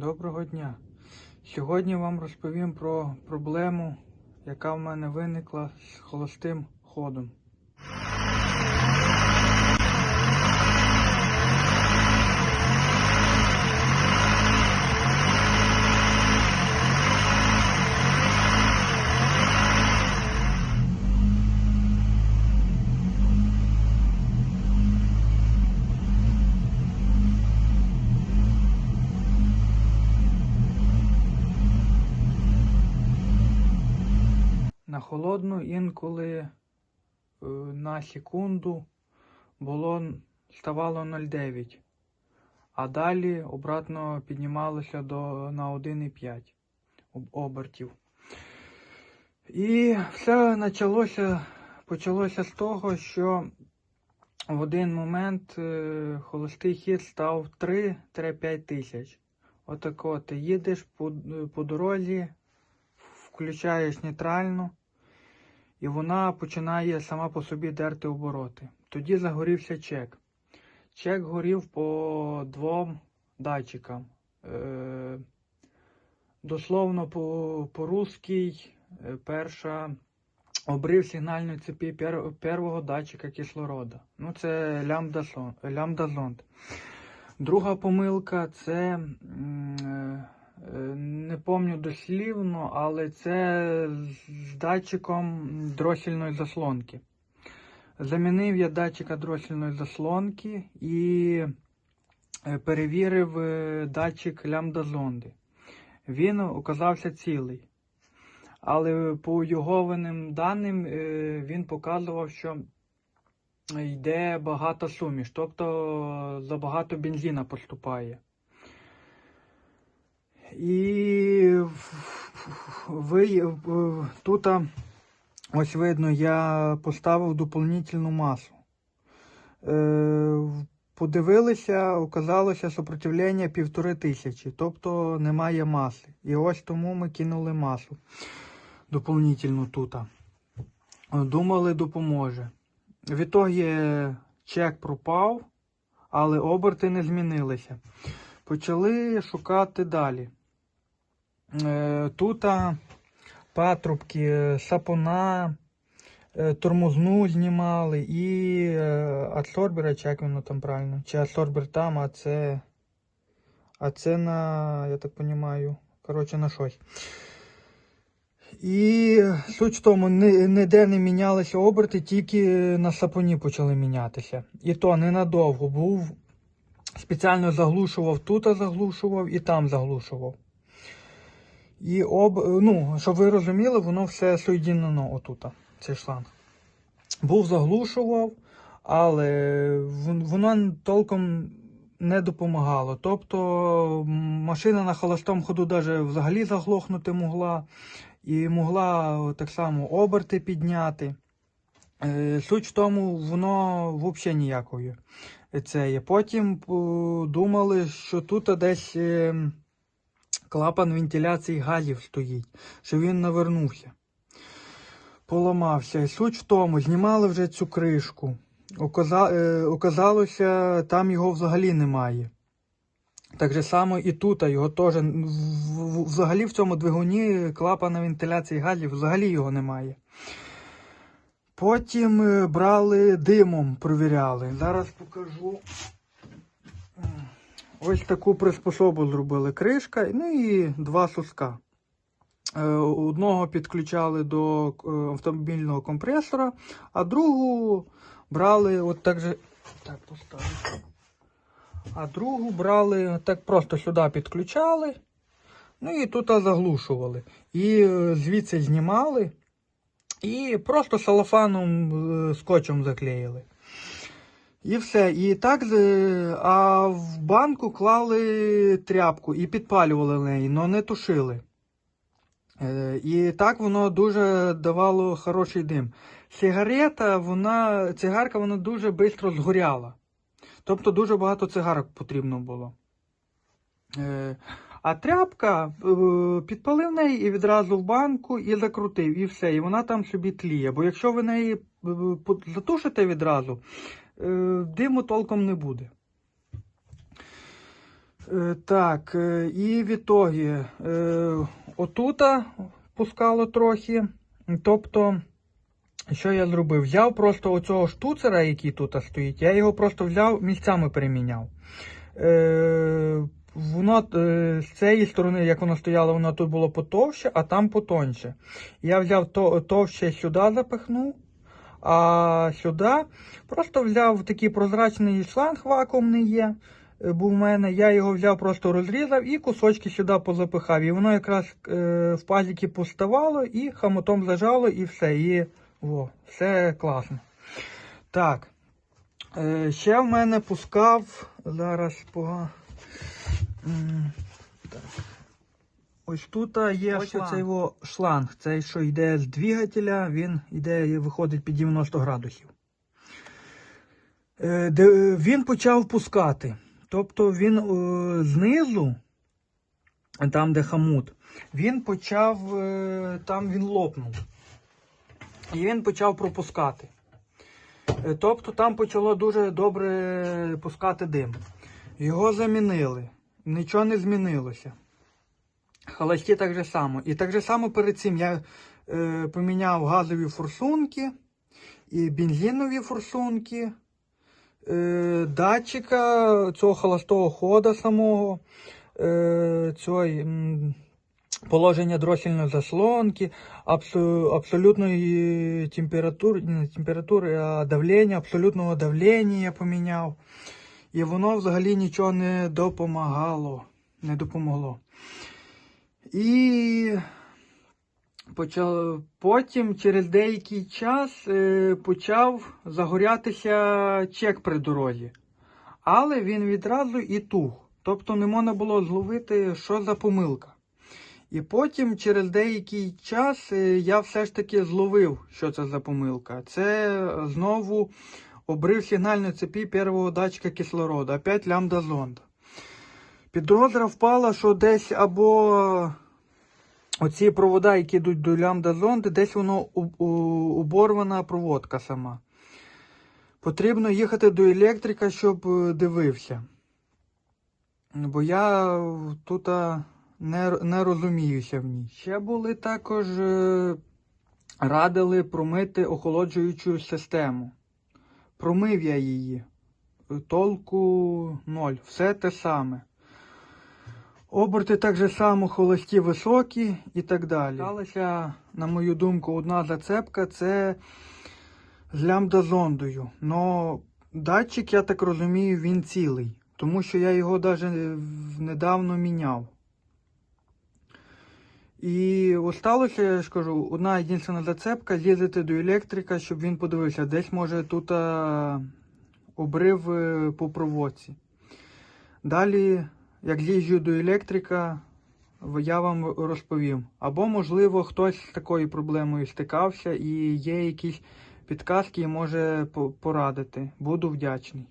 Доброго дня. Сьогодні вам розповім про проблему, яка в мене виникла з холостим ходом. На холодну інколи е, на секунду було ставало 0,9, а далі обратно піднімалося до, на 1,5 обертів. І все почалося, почалося з того, що в один момент е, холостий хід став 3-5 тисяч. Отак от ти їдеш по, по дорозі, включаєш нейтральну, і вона починає сама по собі дерти обороти. Тоді загорівся чек. Чек горів по двом датчикам. Е, дословно по, по-русски е, перша обрив сигнальної цепі пер, первого датчика кислорода. Ну, це лямбда-сон- лямбда-зонд. Друга помилка це е, не пам'ятаю дослівно, але це з датчиком дросільної заслонки. Замінив я датчика дросільної заслонки і е, перевірив е, датчик лямбда-зонди. Він оказався цілий. Але по йогованим даним е, він показував, що йде багато суміш, тобто забагато бензина поступає. І ви тут ось видно, я поставив доповнительну масу. Е, Подивилися, оказалося сопротивлення півтори тисячі, тобто немає маси. І ось тому ми кинули масу доповнительну тут. Думали, допоможе. В ітогі чек пропав, але оберти не змінилися. Почали шукати далі. Е, Тут патрубки, сапуна, е, тормозну знімали і е, адсорбера, чи як воно там правильно, чи адсорбер там, а це. А це на, я так розумію, коротше, на щось. І суть в тому, ніде не мінялися оберти, тільки на сапоні почали мінятися. І то ненадовго був. Спеціально заглушував тут, заглушував і там заглушував. І об, ну, щоб ви розуміли, воно все соєдинено отут, цей шланг. Був заглушував, але воно толком не допомагало. Тобто машина на холостому ходу даже взагалі заглохнути могла, і могла так само оберти підняти. Е, Суть в тому, воно взагалі ніякої. Це. Потім е, думали, що тут десь е, клапан вентиляції газів стоїть, що він навернувся. Поламався. І Суть в тому, знімали вже цю кришку. Е, оказалося, там його взагалі немає. Так же само і тут, його теж взагалі в цьому двигуні клапана вентиляції газів взагалі його немає. Потім е, брали димом, провіряли. Зараз покажу. Ось таку приспособу зробили кришка, ну і два суска. Е, Одного підключали до е, автомобільного компресора, а другу брали от так же. Так, поставити. А другу брали, так просто сюди підключали. Ну і тут заглушували. І е, звідси знімали. І просто салофаном скотчем заклеїли. І все. І так, а в банку клали тряпку і підпалювали неї, але не тушили. Е, І так воно дуже давало хороший дим. Сигарета, вона, цигарка, вона дуже швидко згоряла. Тобто дуже багато цигарок потрібно було. Е, А тряпка е, підпалив неї і відразу в банку і закрутив, і все. І вона там собі тліє. Бо якщо ви неї затушите відразу, диму толком не буде. Е, Так, е, і в ітогі е, отута пускало трохи. Тобто, що я зробив? Взяв просто оцього штуцера, який тут стоїть, я його просто взяв місцями переміняв. Е, Воно е, з цієї сторони, як воно стояло, воно тут було потовще, а там потоньше. Я взяв то, товще сюди запихнув, а сюди просто взяв такий прозрачний шланг вакуумний є. е, Був в мене, я його взяв, просто розрізав і кусочки сюди позапихав. І воно якраз е, в пазіки поставало і хамотом зажало, і все. І о, все класно. Так. Е, ще в мене пускав зараз по. Так. Ось тут є Ось шланг. цей шланг. Цей, що йде з двигателя, він йде і виходить під 90 градусів. Е, де, він почав пускати. Тобто він е, знизу, там де хамут, він почав, е, там він лопнув. І він почав пропускати. Е, Тобто там почало дуже добре пускати дим. Його замінили. Нічого не змінилося. Холості так же само. І так же само перед цим я е, поміняв газові форсунки і бензинові форсунки, е, датчика цього холостого хода самого, е, цього, положення дросільної заслонки, абсо, абсолютної температури, не температури, а давлення, абсолютного давлення я поміняв. І воно взагалі нічого не допомагало. Не допомогло. І почав, потім, через деякий час, е, почав загорятися чек при дорозі. Але він відразу і тух. Тобто не можна було зловити, що за помилка. І потім, через деякий час, е, я все ж таки зловив, що це за помилка. Це знову обрив сигнальної цепі первого датчика кислороду, опять лямбда зонда. Підозра впала, що десь або оці провода, які йдуть до лямбда зонди, десь воно оборвана проводка сама. Потрібно їхати до електрика, щоб е, дивився. Бо я тут не, не розуміюся в ній. Ще були також е, радили промити охолоджуючу систему. Промив я її. Толку ноль. Все те саме. Оберти так же само холості високі і так далі. Сталася, на мою думку, одна зацепка це з лямбда-зондою. Но датчик, я так розумію, він цілий. Тому що я його навіть недавно міняв. І осталося, я ж кажу, одна єдина зацепка з'їздити до електрика, щоб він подивився, десь може тут а, обрив е, по проводці. Далі, як з'їжджу до електрика, я вам розповім. Або, можливо, хтось з такою проблемою стикався і є якісь підказки і може порадити. Буду вдячний.